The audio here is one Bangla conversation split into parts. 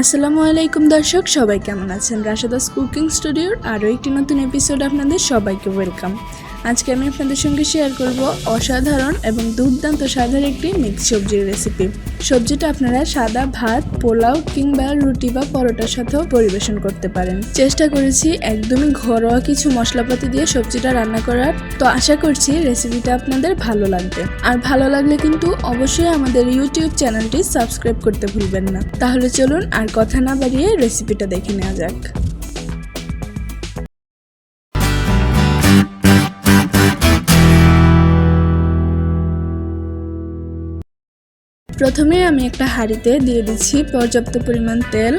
আসসালামু আলাইকুম দর্শক, সবাই কেমন আছেন? রাশাদাস কুকিং স্টুডিওর আরও একটি নতুন এপিসোড আপনাদের সবাইকে ওয়েলকাম আজকে আমি আপনাদের সঙ্গে শেয়ার করব অসাধারণ এবং দুর্দান্ত স্বাদের একটি মিক্স সবজির রেসিপি সবজিটা আপনারা সাদা ভাত, পোলাও কিংবা রুটি বা পরোটার সাথেও পরিবেশন করতে পারেন। চেষ্টা করেছি একদমই ঘরোয়া কিছু মশলাপাতি দিয়ে সবজিটা রান্না করার। তো আশা করছি রেসিপিটা আপনাদের ভালো লাগবে। আর ভালো লাগলে কিন্তু অবশ্যই আমাদের ইউটিউব চ্যানেলটি সাবস্ক্রাইব করতে ভুলবেন না। তাহলে চলুন আর কথা না বাড়িয়ে রেসিপিটা দেখে নেওয়া যাক। প্রথমে আমি একটা হাঁড়িতে দিয়ে দিচ্ছি পর্যাপ্ত পরিমাণ তেল।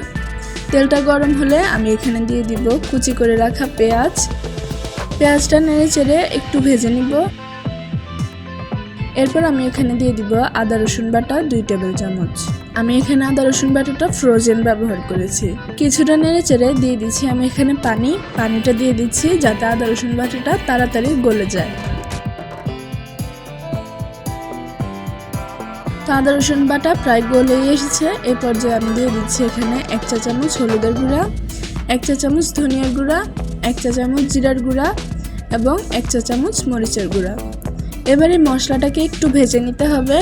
তেলটা গরম হলে আমি এখানে দিয়ে দিব কুচি করে রাখা পেঁয়াজ। পেঁয়াজটা নেড়ে চেড়ে একটু ভেজে নিব। এরপর আমি এখানে দিয়ে দিব আদা, রসুন বাটা দুই টেবিল চামচ। আমি এখানে আদা, রসুন বাটাটা ফ্রোজেন ব্যবহার করেছি। কিছুটা নেড়ে চেড়ে দিয়ে দিচ্ছি। আমি এখানে পানি, পানিটা দিয়ে দিচ্ছি যাতে আদা, রসুন বাটাটা তাড়াতাড়ি গলে যায়। আদা রসুন বাটা প্রায় গলে এসেছে। এই পর্যায়ে আমি দিয়ে দিচ্ছি এখানে এক চা চামচ হলুদের গুঁড়া, এক চা চামচ ধনিয়ার গুঁড়া, এক চা চামচ জিরার গুঁড়া এবং এক চা চামচ মরিচের গুঁড়া। এবারে মশলাটাকে একটু ভেজে নিতে হবে।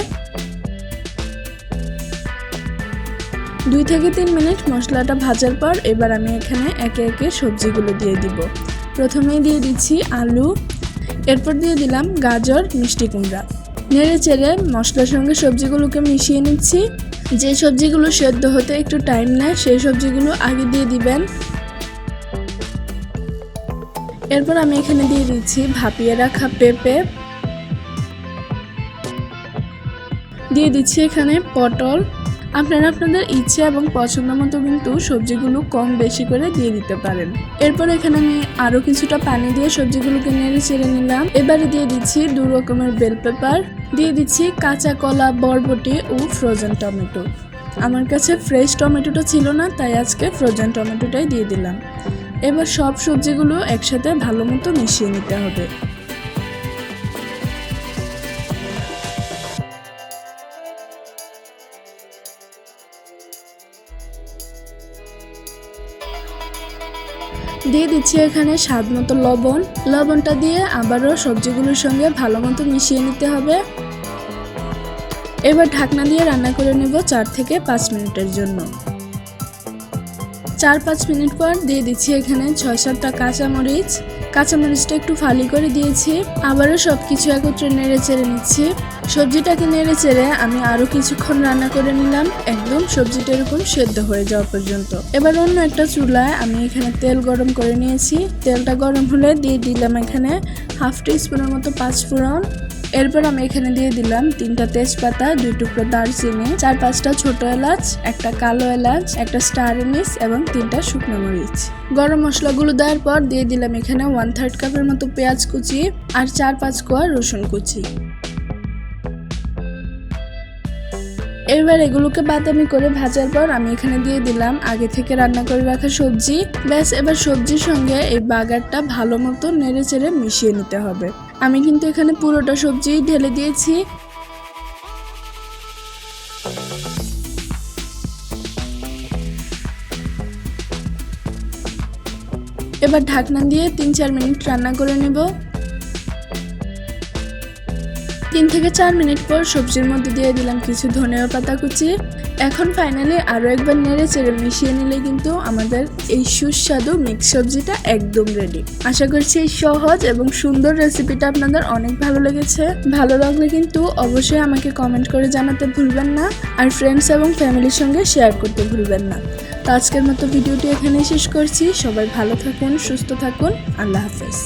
দুই থেকে তিন মিনিট মশলাটা ভাজার পর এবার আমি এখানে একে একে সবজিগুলো দিয়ে দিব। প্রথমেই দিয়ে দিচ্ছি আলু, এরপর দিয়ে দিলাম গাজর মিষ্টি কুমড়া। নেড়ে চেড়ে মশলার সঙ্গে সবজিগুলোকে মিশিয়ে নিচ্ছি। যে সবজিগুলো সেদ্ধ হতে একটু টাইম নেয়, সেই সবজিগুলো আগে দিয়ে দিবেন। এরপর আমি এখানে দিয়ে দিচ্ছি ভাপিয়ে রাখা পেঁপে। দিয়ে দিচ্ছি এখানে পটল। আপনারা আপনাদের ইচ্ছে এবং পছন্দ মতো কিন্তু সবজিগুলো কম বেশি করে দিয়ে দিতে পারেন। এরপর এখানে আমি আরও কিছুটা পানি দিয়ে সবজিগুলোকে নেড়ে চেড়ে নিলাম। এবারে দিয়ে দিচ্ছি দু রকমের বেল পেপার। দিয়ে দিচ্ছি কাঁচা কলা, বরবটি ও ফ্রোজেন টমেটো। আমার কাছে ফ্রেশ টমেটোটা ছিল না, তাই আজকে ফ্রোজেন টমেটোটাই দিয়ে দিলাম। এবার সব সবজিগুলো একসাথে ভালো মতো মিশিয়ে নিতে হবে। দিয়ে দিচ্ছি এখানে স্বাদ মতো লবণ। লবণটা দিয়ে আবারও সবজিগুলোর সঙ্গে ভালো মতো মিশিয়ে নিতে হবে। এবার ঢাকনা দিয়ে রান্না করে নেব চার থেকে পাঁচ মিনিটের জন্য। চার পাঁচ মিনিট পর দিয়ে দিচ্ছি এখানে ছয় সাতটা কাঁচামরিচ। কাঁচামরিচটা একটু ফালি করে দিয়েছি, আবারও সব কিছু একত্রে নেড়ে চেড়ে নিচ্ছি। সবজিটাকে নেড়ে চেড়ে আমি আরও কিছুক্ষণ রান্না করে নিলাম, একদম সবজিটা এরকম সেদ্ধ হয়ে যাওয়া পর্যন্ত। এবার অন্য একটা চুলায় আমি এখানে তেল গরম করে নিয়েছি। তেলটা গরম হলে দিয়ে দিলাম এখানে হাফ টি স্পুনের মতো পাঁচ ফোড়ন। এরপর আমি এখানে দিয়ে দিলাম তিনটা তেজপাতা, দুই টুকরো দারচিনি, চার পাঁচটা ছোট এলাচ, একটা কালো এলাচ, একটা স্টার এনিস এবং তিনটা শুকনো মরিচ। গরম মশলাগুলো দেওয়ার পর দিয়ে দিলাম এখানে ওয়ান থার্ড কাপের মতো পেঁয়াজ কুচি আর চার পাঁচ কোয়া রসুন কুচি। এবার এগুলোকে বাদামি করে ভাজার পর আমি এখানে দিয়ে দিলাম আগে থেকে রান্না করে রাখা সবজি। ব্যাস, এবার সবজির সঙ্গে এই বাগারটা ভালো মতো নেড়ে চেড়ে মিশিয়ে নিতে হবে। আমি কিন্তু এখানে পুরোটা সবজি ঢেলে দিয়েছি। এবার ঢাকনা দিয়ে তিন চার মিনিট রান্না করে নেব। তিন থেকে চার মিনিট পর সবজির মধ্যে দিয়ে দিলাম কিছু ধনেয়া পাতা কুচি। এখন ফাইনালি আরও একবার নেড়ে চেড়ে মিশিয়ে নিলে কিন্তু আমাদের এই সুস্বাদু মিক্স সবজিটা একদম রেডি আশা করছি এই সহজ এবং সুন্দর রেসিপিটা আপনাদের অনেক ভালো লেগেছে। ভালো লাগলে কিন্তু অবশ্যই আমাকে কমেন্ট করে জানাতে ভুলবেন না আর ফ্রেন্ডস এবং ফ্যামিলির সঙ্গে শেয়ার করতে ভুলবেন না। তো আজকের মতো ভিডিওটি এখানেই শেষ করছি। সবাই ভালো থাকুন, সুস্থ থাকুন। আল্লাহ হাফেজ।